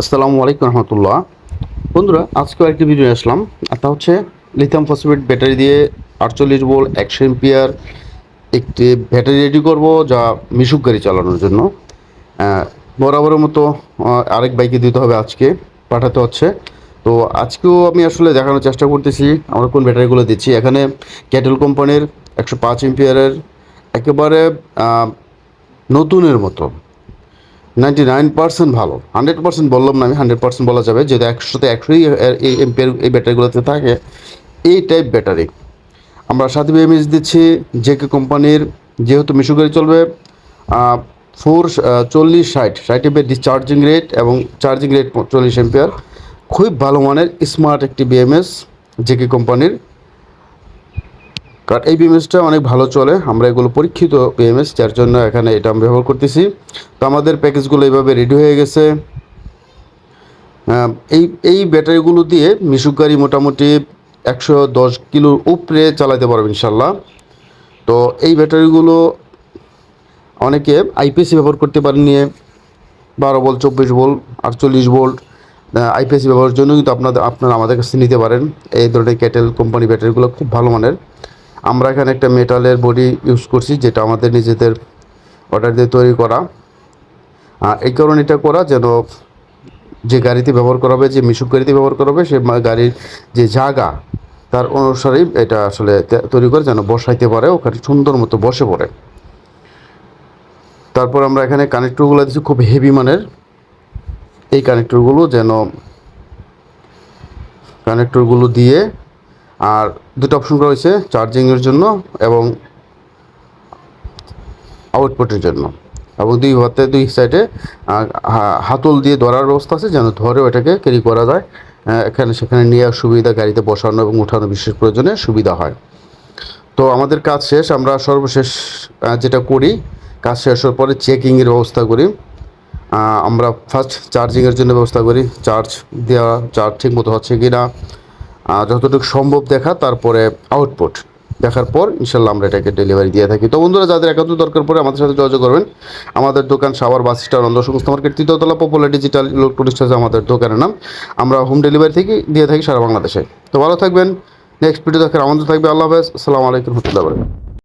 আসসালামু আলাইকুম রহমতুল্লাহ। বন্ধুরা আজকে একটি ভিডিও আসলাম। আর তা হচ্ছে লিথিয়াম ফসফেট ব্যাটারি দিয়ে আটচল্লিশ ভোল্ট একশো এম্পিয়ার একটি ব্যাটারি রেডি করব, যা মিশুক গাড়ি চালানোর জন্য। বরাবরের মতো আরেক বাইকে দিতে হবে আজকে, পাঠাতে হচ্ছে। তো আজকেও আমি আসলে দেখানোর চেষ্টা করতেছি, আমরা কোন ব্যাটারিগুলো দিচ্ছি। এখানে ক্যাটেল কোম্পানির একশো পাঁচ এম্পিয়ারের একেবারে নতুনের মতো। নাইনটি নাইন পার্সেন্ট ভালো। হান্ড্রেড পার্সেন্ট বললাম না আমি হান্ড্রেড পার্সেন্ট বলা যাবে। যেহেতু একশোতে একশোই এই এম্পিয়ার এই ব্যাটারিগুলোতে থাকে, এই টাইপ ব্যাটারি। আমরা সাথে বিএমএস দিচ্ছি জেকে কোম্পানির। যেহেতু মিশু গাড়ি চলবে ফোর চল্লিশ ষাট। ষাট এম্পিয়ার ডিসচার্জিং রেট এবং চার্জিং রেট চল্লিশ এম্পিয়ার খুব ভালো মানের স্মার্ট একটি বিএমএস জেকে কোম্পানির। কারণ এই বিএমএসটা অনেক ভালো চলে। আমরা এগুলো পরীক্ষিত বিএমএস যার জন্য এখানে এটা আমি ব্যবহার করতেছি। তো আমাদের প্যাকেজগুলো এইভাবে রেডি হয়ে গেছে। এই এই ব্যাটারিগুলো দিয়ে মিশুক গাড়ি মোটামুটি একশো দশ কিলোর উপরে চালাতে পারবে ইনশাল্লাহ। তো এই ব্যাটারিগুলো অনেকে আইপিএসি ব্যবহার করতে পারেন নিয়ে বারো ভোল্ট চব্বিশ ভোল্ট আটচল্লিশ ভোল্ট আইপিএসি ব্যবহারের জন্য কিন্তু আপনাদের, আপনারা আমাদের কাছে নিতে পারেন। এই ধরনের ক্যাটেল কোম্পানি ব্যাটারিগুলো খুব ভালো মানের। আমরা এখানে একটা মেটালের বডি ইউজ করছি, যেটা আমাদের নিজেদের অর্ডার দিয়ে তৈরি করা। এই কারণে এটা করা যেন যে গাড়িতে ব্যবহার করা হবে, যে মিশুক গাড়িতে ব্যবহার করা হবে, সে গাড়ির যে জায়গা, তার অনুসারেই এটা আসলে তৈরি করে যেন বসাইতে পারে, ওখানে সুন্দর মতো বসে পড়ে। তারপর আমরা এখানে কানেক্টরগুলো দিচ্ছি খুব হেভি মানের। এই কানেক্টরগুলো যেন কানেক্টরগুলো দিয়ে আর দুটো অপশন করা হয়েছে চার্জিংয়ের জন্য এবং আউটপুটের জন্য। এবং দুই হাতে, দুই সাইডে হাতল দিয়ে ধরার ব্যবস্থা আছে, যেন ধরে ওটাকে ক্যারি করা যায়। এখানে, সেখানে নিয়ে সুবিধা, গাড়িতে বসানো এবং উঠানো বিশেষ প্রয়োজনে সুবিধা হয়। তো আমাদের কাজ শেষ, আমরা সর্বশেষ যেটা করি, কাজ শেষ হওয়ার পরে চেকিংয়ের ব্যবস্থা করি। আমরা ফার্স্ট চার্জিংয়ের জন্য ব্যবস্থা করি চার্জ দেওয়া চার্জ ঠিক মতো হচ্ছে কি না যতটুকু সম্ভব দেখা, তারপরে আউটপুট দেখার পর ইনশাল্লাহ আমরা এটাকে ডেলিভারি দিয়ে থাকি। তো বন্ধুরা, যাদের একান্ত দরকার পড়ে আমাদের সাথে যোগাযোগ করবেন। আমাদের দোকান সাবার বাস স্ট্যান্ড অন্ধ সংস্থা মার্কেট তৃতীয়তলা পপুলার ডিজিটাল ইলেকট্রনিক্স আছে আমাদের দোকানের নাম। আমরা হোম ডেলিভারি থেকে দিয়ে থাকি সারা বাংলাদেশে। তো ভালো থাকবেন। নেক্সট ভিডিও দেখার আমাদের থাকবে। আল্লাহ হাফেজ। আসসালামু আলাইকুম রহমতুল্লাহ